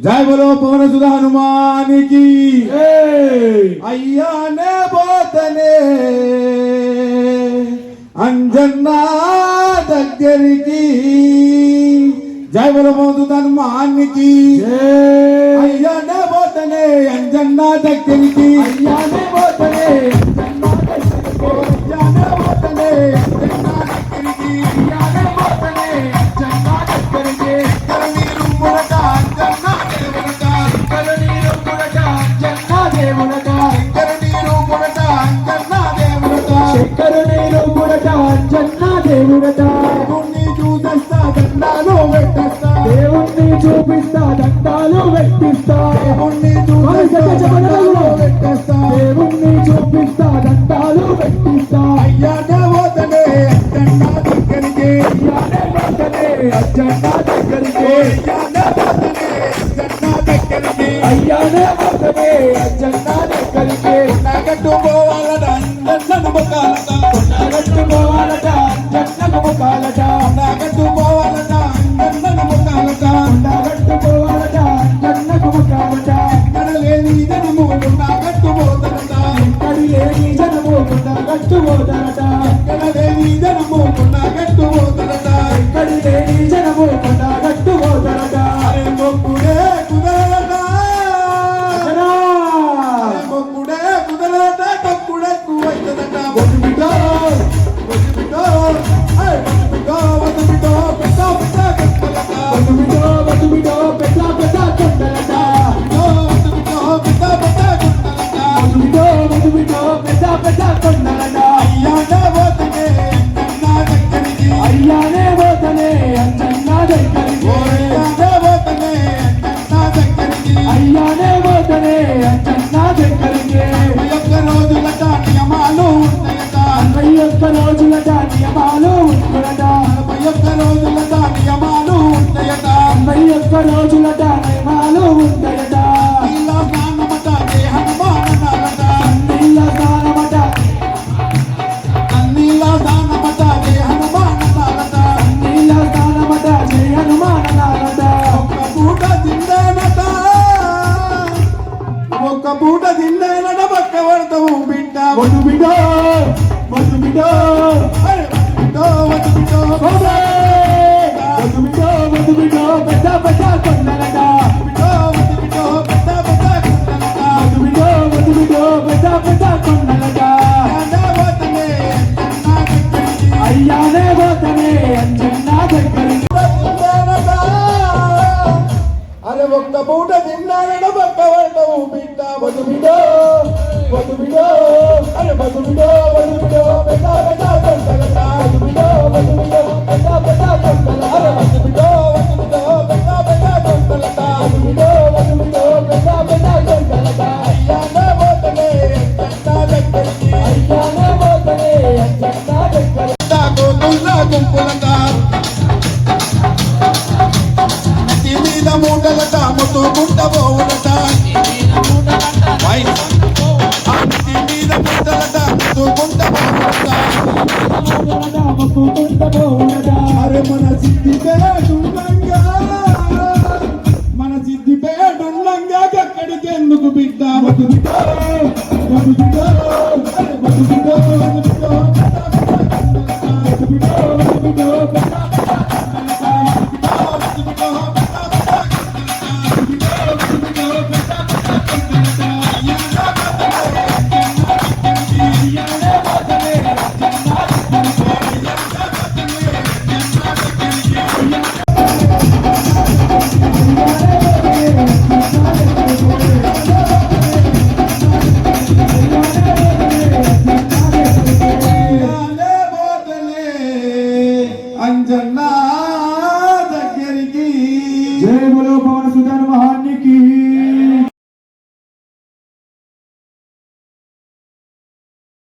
జై బలో పవన సుధ హనుమానికి. ఏయ్! అయ్యానే పోతనే. అంజన్నా దగ్గరికి. జై బలో పవన సుధ హనుమానికి. ఏయ్! అయ్యానే పోతనే అంజన్నా దగ్గరికి. అయ్యానే పోతనే పుడక జన్నా దేవుడట. దేవుణ్ణి చూసేస్తా దండాలు పెట్టేస్తా. దేవుణ్ణి చూపిస్తా దండాలు వెట్టిస్తా దేవుణ్ణి పెట్టేస్తా. దేవుణ్ణి చూపిస్తా దండాలు వెట్టిస్తా అయ్యా దేవతనే అంజన్నా దగ్గరికి. అయ్యానే పోతనే జన్నా దగ్గరికి. అయ్యా దేవతనే అంజన్నా దగ్గరికి. అయ్యానే పోతనే జన్నా దగ్గరికి. నాగట్టు అంజన్నను ముఖాలట నగట్టు లేని జనము నాగట్టు పోతలట ఎక్కడి లేని జనము అయ్యానే పోతనే అంజన్నా దగ్గరికి. ఒక్క రోజులట నియమాలు ఉన్నాయట. అరవై ఒక్క రోజులట నియమాలు ఉంటున్నట. నలభై ఒక్క రోజులట పూట తిండేనట పక్క పడతావు బిడ్డ. వదులుతో, వదులుతో, అరే వదిలిపిటో, వదిలిపిటో, ఓరే! వదులుతో, అరే ఒక్క పూట తిన్నానట పక్క పడతావు బిడ్డ. వదులుతో, వదులుతో, అరే వదిలిపిటో, వదిలిపిటో, పెద్ద పెద్ద మూటలట పోవులట వై. మీద మూటలట ముట్టుకుంట పోవులట అరే మన సిద్ధి మన